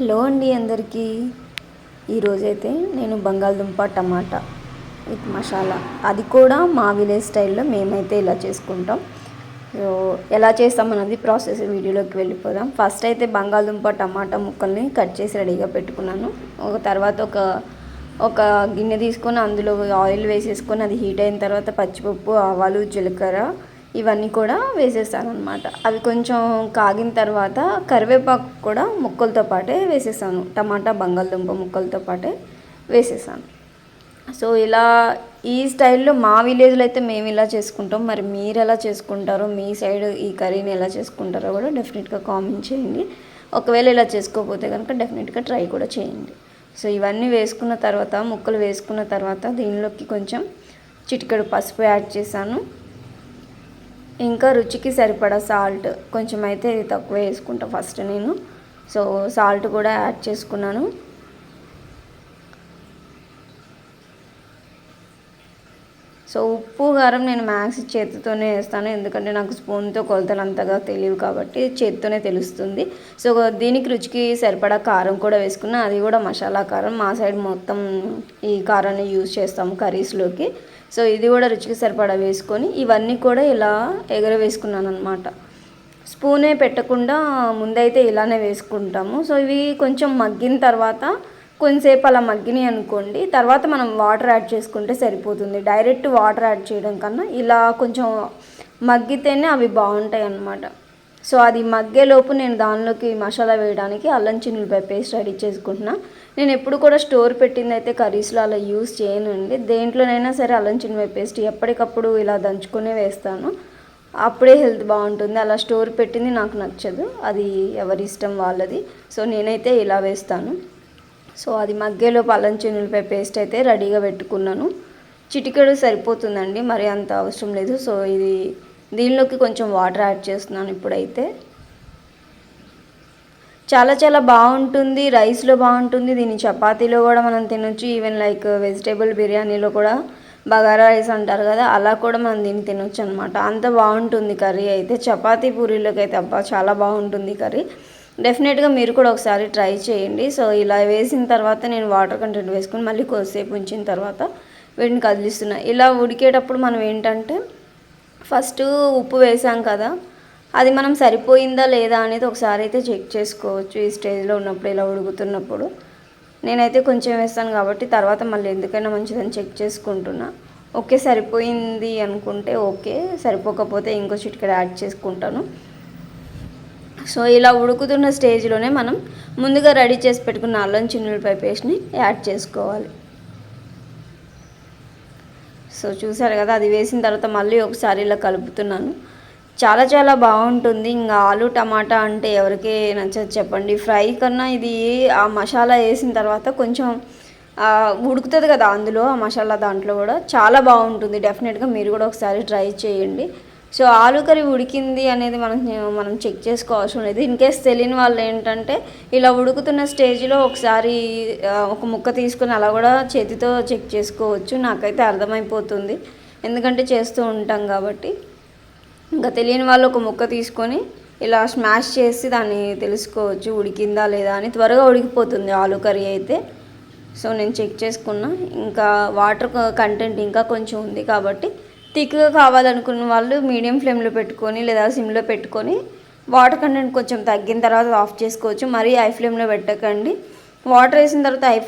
Hello అండి అందరికీ. ఈరోజైతే నేను బంగాళదుంప టమాటా విత్ మసాలా. అది కూడా మా విలేజ్ స్టైల్లో మేమైతే ఇలా చేసుకుంటాం. సో ఎలా చేస్తామన్నది ప్రాసెస్ వీడియోలోకి వెళ్ళిపోదాం. ఫస్ట్ అయితే బంగాళదుంప టమాటా ముక్కల్ని కట్ చేసి రెడీగా పెట్టుకున్నాను. ఒక తర్వాత ఒక ఒక గిన్నె తీసుకొని అందులో ఆయిల్ వేసేసుకొని అది హీట్ అయిన తర్వాత పచ్చిపప్పు ఆవాలు జీలకర్ర ఇవన్నీ కూడా వేసేస్తాను అనమాట అవి కొంచెం కాగిన తర్వాత కరివేపాకు కూడా ముక్కలతో పాటే వేసేసాను. టమాటా బంగాళదుంప ముక్కలతో పాటే వేసేసాను. సో ఇలా ఈ స్టైల్లో మా విలేజ్లో అయితే మేము ఇలా చేసుకుంటాం. మరి మీరు ఎలా చేసుకుంటారో మీ సైడ్ ఈ కర్రీని ఎలా చేసుకుంటారో కూడా డెఫినెట్గా కామెంట్ చేయండి. ఒకవేళ ఇలా చేసుకోకపోతే కనుక డెఫినెట్గా ట్రై కూడా చేయండి. సో ఇవన్నీ వేసుకున్న తర్వాత ముక్కలు వేసుకున్న తర్వాత దీనిలోకి కొంచెం చిటికెడు పసుపు యాడ్ చేశాను. ఇంకా రుచికి సరిపడా సాల్ట్ కొంచెం అయితే ఇది తక్కువ వేసుకుంటా ఫస్ట్ నేను. సో సాల్ట్ కూడా యాడ్ చేసుకున్నాను. సో ఉప్పు కారం నేను మ్యాక్స్ చేతితోనే వేస్తాను. ఎందుకంటే నాకు స్పూన్తో కొలతలు అంతగా తెలియవు కాబట్టి చేతితోనే తెలుస్తుంది. సో దీనికి రుచికి సరిపడా కారం కూడా వేసుకున్నా. అది కూడా మసాలా కారం. మా సైడ్ మొత్తం ఈ కారాన్ని యూజ్ చేస్తాము కర్రీస్లోకి. సో ఇది కూడా రుచికి సరిపడా వేసుకొని ఇవన్నీ కూడా ఇలా ఎగరవేసుకున్నాను అనమాట స్పూనే పెట్టకుండా ముందైతే ఇలానే వేసుకుంటాము. సో ఇవి కొంచెం మగ్గిన తర్వాత కొంతసేపు అలా మగ్గినాయి అనుకోండి తర్వాత మనం వాటర్ యాడ్ చేసుకుంటే సరిపోతుంది. డైరెక్ట్ వాటర్ యాడ్ చేయడం కన్నా ఇలా కొంచెం మగ్గితేనే అవి బాగుంటాయి అన్నమాట సో అది మగ్గేలోపు నేను దానిలోకి మసాలా వేయడానికి అల్లం చిన్నులపై పేస్ట్ రెడీ చేసుకుంటున్నా. నేను ఎప్పుడు కూడా స్టోర్ పెట్టింది అయితే కర్రీస్లో అలా యూస్ చేయనండి. దేంట్లోనైనా సరే అల్లం చిన్నులపై పేస్ట్ ఎప్పటికప్పుడు ఇలా దంచుకునే వేస్తాను. అప్పుడే హెల్త్ బాగుంటుంది. అలా స్టోర్ పెట్టింది నాకు నచ్చదు. అది ఎవరి ఇష్టం వాళ్ళది. సో నేనైతే ఇలా వేస్తాను. సో అది మగ్గేలోపు అల్లం చిన్నులపై పేస్ట్ అయితే రెడీగా పెట్టుకున్నాను. చిటికెడు సరిపోతుందండి. మరి అంత అవసరం లేదు. సో ఇది దీనిలోకి కొంచెం వాటర్ యాడ్ చేస్తున్నాను ఇప్పుడైతే. చాలా చాలా బాగుంటుంది రైస్లో బాగుంటుంది దీన్ని చపాతీలో కూడా మనం తినొచ్చు. ఈవెన్ లైక్ వెజిటేబుల్ బిర్యానీలో కూడా బగారా రైస్ అంటారు కదా అలా కూడా మనం దీన్ని తినొచ్చు అనమాట అంత బాగుంటుంది కర్రీ అయితే. చపాతీ పూరీలోకి అయితే అబ్బా చాలా బాగుంటుంది కర్రీ. డెఫినెట్గా మీరు కూడా ఒకసారి ట్రై చేయండి. సో ఇలా వేసిన తర్వాత నేను వాటర్ కంటెంట్ వేసుకుని మళ్ళీ కొద్దిసేపు ఉంచిన తర్వాత వీటిని కదిలిస్తున్నా. ఇలా ఉడికేటప్పుడు మనం ఏంటంటే ఫస్ట్ ఉప్పు వేసాం కదా అది మనం సరిపోయిందా లేదా అనేది ఒకసారి అయితే చెక్ చేసుకోవచ్చు ఈ స్టేజ్లో ఉన్నప్పుడు ఇలా ఉడుకుతున్నప్పుడు. నేనైతే కొంచెం వేస్తాను కాబట్టి తర్వాత మళ్ళీ ఎందుకైనా మంచిదని చెక్ చేసుకుంటున్నా. ఓకే సరిపోయింది అనుకుంటే ఓకే సరిపోకపోతే ఇంకో చిటికెడ యాడ్ చేసుకుంటాను. సో ఇలా ఉడుకుతున్న స్టేజ్లోనే మనం ముందుగా రెడీ చేసి పెట్టుకున్న అల్లం చిన్నులపై పేస్ట్ని యాడ్ చేసుకోవాలి. సో చూసారు కదా అది వేసిన తర్వాత మళ్ళీ ఒకసారి ఇలా కలుపుతున్నాను. చాలా చాలా బాగుంటుంది. ఇంకా ఆలు టమాటా అంటే ఎవరికి నచ్చదు చెప్పండి. ఫ్రై కన్నా ఇది ఆ మసాలా వేసిన తర్వాత కొంచెం ఉడుకుతుంది కదా అందులో ఆ మసాలా దాంట్లో కూడా. చాలా బాగుంటుంది. డెఫినెట్గా మీరు కూడా ఒకసారి ట్రై చేయండి. సో ఆలు కర్రీ ఉడికింది అనేది మనం మనం చెక్ చేసుకోవాల్సి లేదు. ఇన్ కేస్ తెలియని వాళ్ళు ఏంటంటే ఇలా ఉడుకుతున్న స్టేజ్లో ఒకసారి ఒక ముక్క తీసుకుని అలా కూడా చేతితో చెక్ చేసుకోవచ్చు. నాకైతే అర్థమైపోతుంది. ఎందుకంటే చేస్తూ ఉంటాం కాబట్టి. ఇంకా తెలియని వాళ్ళు ఒక ముక్క తీసుకొని ఇలా స్మాష్ చేసి దాన్ని తెలుసుకోవచ్చు ఉడికిందా లేదా అని. త్వరగా ఉడికిపోతుంది ఆలు కర్రీ అయితే. సో నేను చెక్ చేసుకున్నా. ఇంకా వాటర్ కంటెంట్ ఇంకా కొంచెం ఉంది కాబట్టి థిక్గా కావాలనుకున్న వాళ్ళు మీడియం ఫ్లేమ్లో పెట్టుకొని లేదా సిమ్లో పెట్టుకొని వాటర్ కంటెంట్ కొంచెం తగ్గిన తర్వాత ఆఫ్ చేసుకోవచ్చు. మరీ హై ఫ్లేమ్లో పెట్టకండి. వాటర్ వేసిన తర్వాత హై